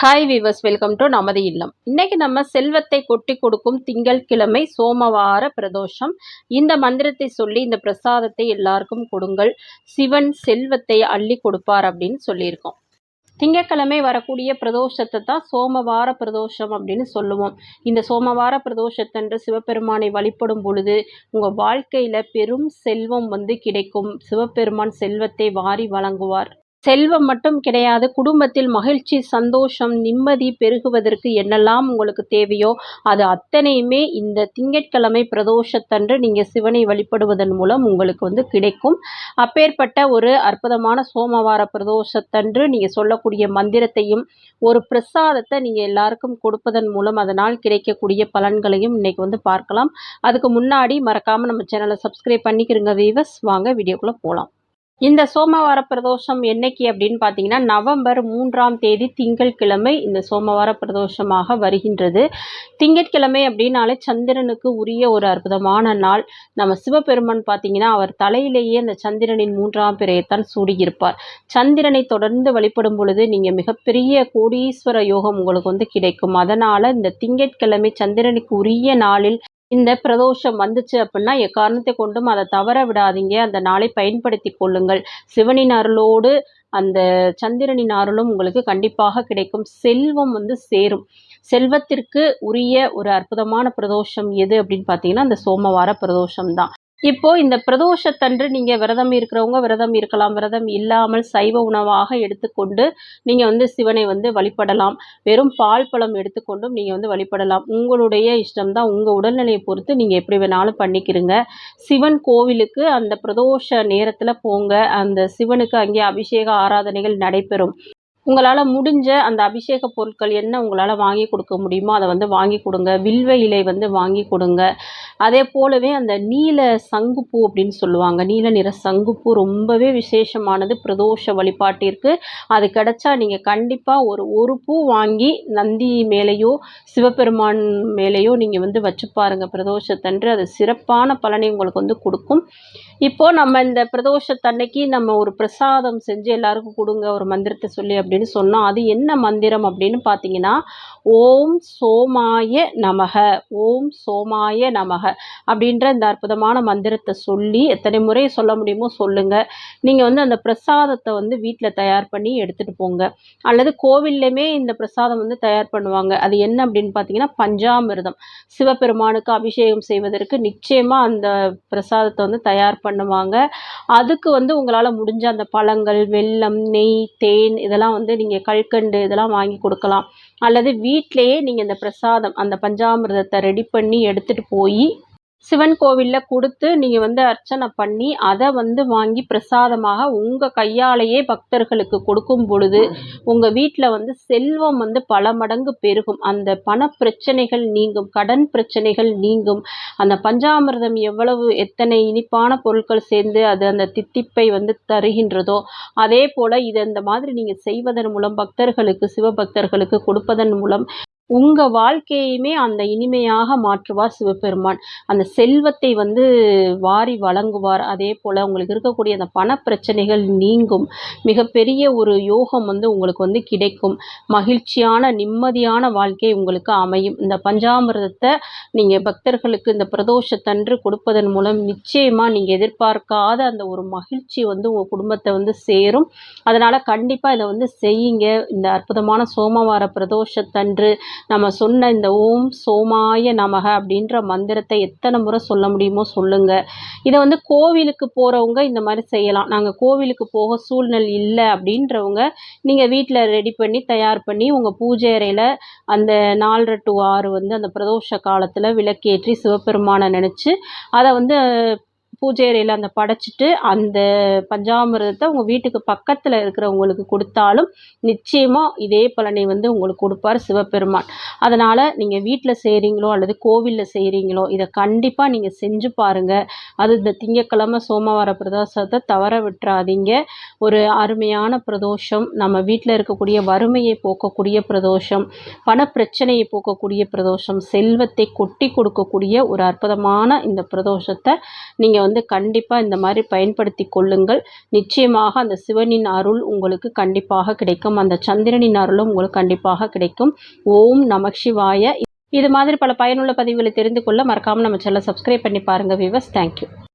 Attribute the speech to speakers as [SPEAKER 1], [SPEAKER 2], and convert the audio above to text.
[SPEAKER 1] Hi viewers welcome to நமது இல்லம் இன்னைக்கு நம்ம செல்வத்தை கொட்டி கொடுக்கும் திங்கட்கிழமை சோமவார பிரதோஷம். இந்த மந்திரத்தை சொல்லி இந்த பிரசாதத்தை எல்லாருக்கும் கொடுங்கள். சிவன் செல்வத்தை அள்ளி கொடுப்பார் அப்படின்னு சொல்லியிருக்கோம். திங்கட்கிழமை வரக்கூடிய பிரதோஷத்தை தான் சோமவார பிரதோஷம் அப்படின்னு சொல்லுவோம். இந்த சோமவார பிரதோஷத்தன்று சிவபெருமானை வழிபடும் பொழுது உங்கள் வாழ்க்கையில் பெரும் செல்வம் வந்து கிடைக்கும். சிவபெருமான் செல்வத்தை வாரி வழங்குவார். செல்வம் மட்டும் கிடையாது குடும்பத்தில் மகிழ்ச்சி சந்தோஷம் நிம்மதி பெருகுவதற்கு என்னெல்லாம் உங்களுக்கு தேவையோ அது அத்தனையுமே இந்த திங்கட்கிழமை பிரதோஷத்தன்று நீங்கள் சிவனை வழிபடுவதன் மூலம் உங்களுக்கு வந்து கிடைக்கும். அப்பேற்பட்ட ஒரு அற்புதமான சோமவார பிரதோஷத்தன்று நீங்கள் சொல்லக்கூடிய மந்திரத்தையும் ஒரு பிரசாதத்தை நீங்கள் எல்லாருக்கும் கொடுப்பதன் மூலம் அதனால் கிடைக்கக்கூடிய பலன்களையும் இன்றைக்கி வந்து பார்க்கலாம். அதுக்கு முன்னாடி மறக்காமல் நம்ம சேனலை சப்ஸ்கிரைப் பண்ணிக்கிறோங்க வீவர்ஸ் வாங்க வீடியோக்குள்ளே போகலாம் இந்த சோமவார பிரதோஷம் என்னைக்கு அப்படின்னு பார்த்தீங்கன்னா நவம்பர் மூன்றாம் தேதி திங்கட்கிழமை இந்த சோமவார பிரதோஷமாக வருகின்றது. திங்கட்கிழமை அப்படின்னாலே சந்திரனுக்கு உரிய ஒரு அற்புதமான நாள். நம்ம சிவபெருமான் பார்த்தீங்கன்னா அவர் தலையிலேயே அந்த சந்திரனின் மூன்றாம் பிறையைத்தான் சூடியிருப்பார். சந்திரனை தொடர்ந்து வழிபடும் பொழுது நீங்கள் மிகப்பெரிய கோடீஸ்வர யோகம் உங்களுக்கு வந்து கிடைக்கும். அதனால் இந்த திங்கட்கிழமை சந்திரனுக்கு உரிய நாளில் இந்த பிரதோஷம் வந்துச்சு அப்படின்னா எக்காரணத்தை கொண்டும் அதை தவற விடாதீங்க. அந்த நாளை பயன்படுத்தி கொள்ளுங்கள். சிவனின் அருளோடு அந்த சந்திரனின் அருளும் உங்களுக்கு கண்டிப்பாக கிடைக்கும். செல்வம் வந்து சேரும். செல்வத்திற்கு உரிய ஒரு அற்புதமான பிரதோஷம் எது அப்படின்னு பார்த்தீங்கன்னா அந்த சோமவார பிரதோஷம் தான். இப்போ இந்த பிரதோஷத்தன்று நீங்க விரதம் இருக்கிறவங்க விரதம் இருக்கலாம். விரதம் இல்லாமல் சைவ உணவாக எடுத்துக்கொண்டு நீங்க வந்து சிவனை வந்து வழிபடலாம். வெறும் பால் பழம் எடுத்துக்கொண்டும் நீங்க வந்து வழிபடலாம். உங்களுடைய இஷ்டம் தான் உங்க உடல்நிலையை பொறுத்து நீங்க எப்படி வேணாலும் பண்ணிக்கிறீங்க. சிவன் கோவிலுக்கு அந்த பிரதோஷ நேரத்துல போங்க. அந்த சிவனுக்கு அங்கே அபிஷேக ஆராதனைகள் நடைபெறும். உங்களால் முடிஞ்ச அந்த அபிஷேக பொருட்கள் என்ன உங்களால் வாங்கி கொடுக்க முடியுமோ அதை வந்து வாங்கி கொடுங்க. வில்வ இலை வந்து வாங்கி கொடுங்க. அதே போலவே அந்த நீல சங்குப்பூ அப்படின்னு சொல்லுவாங்க. நீல நிற சங்குப்பூ ரொம்பவே விசேஷமானது. பிரதோஷ வழிபாட்டிற்கு அது கிடைச்சா நீங்கள் கண்டிப்பாக ஒரு ஒரு பூ வாங்கி நந்தி மேலேயோ சிவபெருமான் மேலேயோ நீங்கள் வந்து வச்சு பாருங்கள் பிரதோஷத்தன்று அது சிறப்பான பலனை உங்களுக்கு வந்து கொடுக்கும். இப்போது நம்ம இந்த பிரதோஷத்தன்னைக்கு நம்ம ஒரு பிரசாதம் செஞ்சு எல்லாருக்கும் கொடுங்க. ஒரு மந்திரத்தை சொல்லி அப்படின்னு சொன்னோம் அது என்ன மந்திரம் அப்படின்னு பார்த்தீங்கன்னா ஓம் சோமாய நமக ஓம் சோமாய நமக அப்படின்ற இந்த அற்புதமான மந்திரத்தை சொல்லி எத்தனை முறை சொல்ல முடியுமோ சொல்லுங்கள் நீங்கள் வந்து அந்த பிரசாதத்தை வந்து வீட்டில் தயார் பண்ணி எடுத்துகிட்டு போங்க. அல்லது கோவில்லையுமே இந்த பிரசாதம் வந்து தயார் பண்ணுவாங்க. அது என்ன அப்படின்னு பார்த்தீங்கன்னா பஞ்சாமிர்தம். சிவபெருமானுக்கு அபிஷேகம் செய்வதற்கு நிச்சயமாக அந்த பிரசாதத்தை வந்து தயார் பண்ணுவாங்க. அதுக்கு வந்து உங்களால் முடிஞ்ச அந்த பழங்கள் வெல்லம் நெய் தேன் இதெல்லாம் வந்து நீங்கள் கல்கண்டு இதெல்லாம் வாங்கி கொடுக்கலாம். அல்லது வீட்டிலையே நீங்கள் இந்த பிரசாதம் அந்த பஞ்சாமிர்தத்தை ரெடி பண்ணி எடுத்துகிட்டு போய் சிவன் கோவிலில் கொடுத்து நீங்கள் வந்து அர்ச்சனை பண்ணி அதை வந்து வாங்கி பிரசாதமாக உங்கள் கையாலேயே பக்தர்களுக்கு கொடுக்கும் பொழுது உங்கள் வீட்டில் வந்து செல்வம் வந்து பல மடங்கு பெருகும். அந்த பண பிரச்சனைகள் நீங்கும் கடன் பிரச்சனைகள் நீங்கும். அந்த பஞ்சாமிர்தம் எவ்வளவு எத்தனை இனிப்பான பொருட்கள் சேர்ந்து அது அந்த தித்திப்பை வந்து தருகின்றதோ அதே போல் இது இந்த மாதிரி நீங்கள் செய்வதன் மூலம் பக்தர்களுக்கு சிவபக்தர்களுக்கு கொடுப்பதன் மூலம் உங்கள் வாழ்க்கையுமே அந்த இனிமையாக மாற்றுவார் சிவபெருமான். அந்த செல்வத்தை வந்து வாரி வழங்குவார். அதே போல் உங்களுக்கு இருக்கக்கூடிய அந்த பண பிரச்சனைகள் நீங்கும். மிகப்பெரிய ஒரு யோகம் வந்து உங்களுக்கு வந்து கிடைக்கும். மகிழ்ச்சியான நிம்மதியான வாழ்க்கை உங்களுக்கு அமையும். இந்த பஞ்சாமிரதத்தை நீங்கள் பக்தர்களுக்கு இந்த பிரதோஷத்தன்று கொடுப்பதன் மூலம் நிச்சயமாக நீங்கள் எதிர்பார்க்காத அந்த ஒரு மகிழ்ச்சி வந்து உங்கள் குடும்பத்தை வந்து சேரும். அதனால் கண்டிப்பாக இதை வந்து செய்யுங்க. இந்த அற்புதமான சோமவார பிரதோஷத்தன்று நம்ம சொன்ன இந்த ஓம் சோமாய நமக அப்படின்ற மந்திரத்தை எத்தனை முறை சொல்ல முடியுமோ சொல்லுங்கள் இதை வந்து கோவிலுக்கு போகிறவங்க இந்த மாதிரி செய்யலாம். நாங்கள் கோவிலுக்கு போக சூழ்நிலை இல்லை அப்படின்றவங்க நீங்கள் வீட்டில் ரெடி பண்ணி தயார் பண்ணி உங்கள் பூஜை அறையில் அந்த நாலரை டு ஆறு வந்து அந்த பிரதோஷ காலத்தில் விளக்கேற்றி சிவபெருமானை நினச்சி அதை வந்து பூஜை அறையில் அந்த படைச்சிட்டு அந்த பஞ்சாமிரதத்தை உங்கள் வீட்டுக்கு பக்கத்தில் இருக்கிறவங்களுக்கு கொடுத்தாலும் நிச்சயமாக இதே பலனை வந்து உங்களுக்கு கொடுப்பார் சிவபெருமான். அதனால் நீங்கள் வீட்டில் செய்கிறீங்களோ அல்லது கோவிலில் செய்கிறீங்களோ இதை கண்டிப்பாக நீங்கள் செஞ்சு பாருங்கள் அது இந்த திங்கக்கிழமை சோமவார பிரதோஷத்தை தவற விட்டுறாதீங்க. ஒரு அருமையான பிரதோஷம் நம்ம வீட்டில் இருக்கக்கூடிய வறுமையை போக்கக்கூடிய பிரதோஷம் பணப்பிரச்சனையை போக்கக்கூடிய பிரதோஷம் செல்வத்தை கொட்டி கொடுக்கக்கூடிய ஒரு அற்புதமான இந்த பிரதோஷத்தை நீங்கள் வந்து கண்டிப்பாக இந்த மாதிரி பயன்படுத்தி கொள்ளுங்கள். நிச்சயமாக அந்த சிவனின் அருள் உங்களுக்கு கண்டிப்பாக கிடைக்கும். அந்த சந்திரனின் அருளும் உங்களுக்கு கண்டிப்பாக கிடைக்கும். ஓம் நம சிவாய. இது மாதிரி பல பயனுள்ள பதிவுகளை தெரிந்து கொள்ள மறக்காமல் நம்ம சேனலை சப்ஸ்கிரைப் பண்ணி பாருங்கள் விவஸ் தேங்க்யூ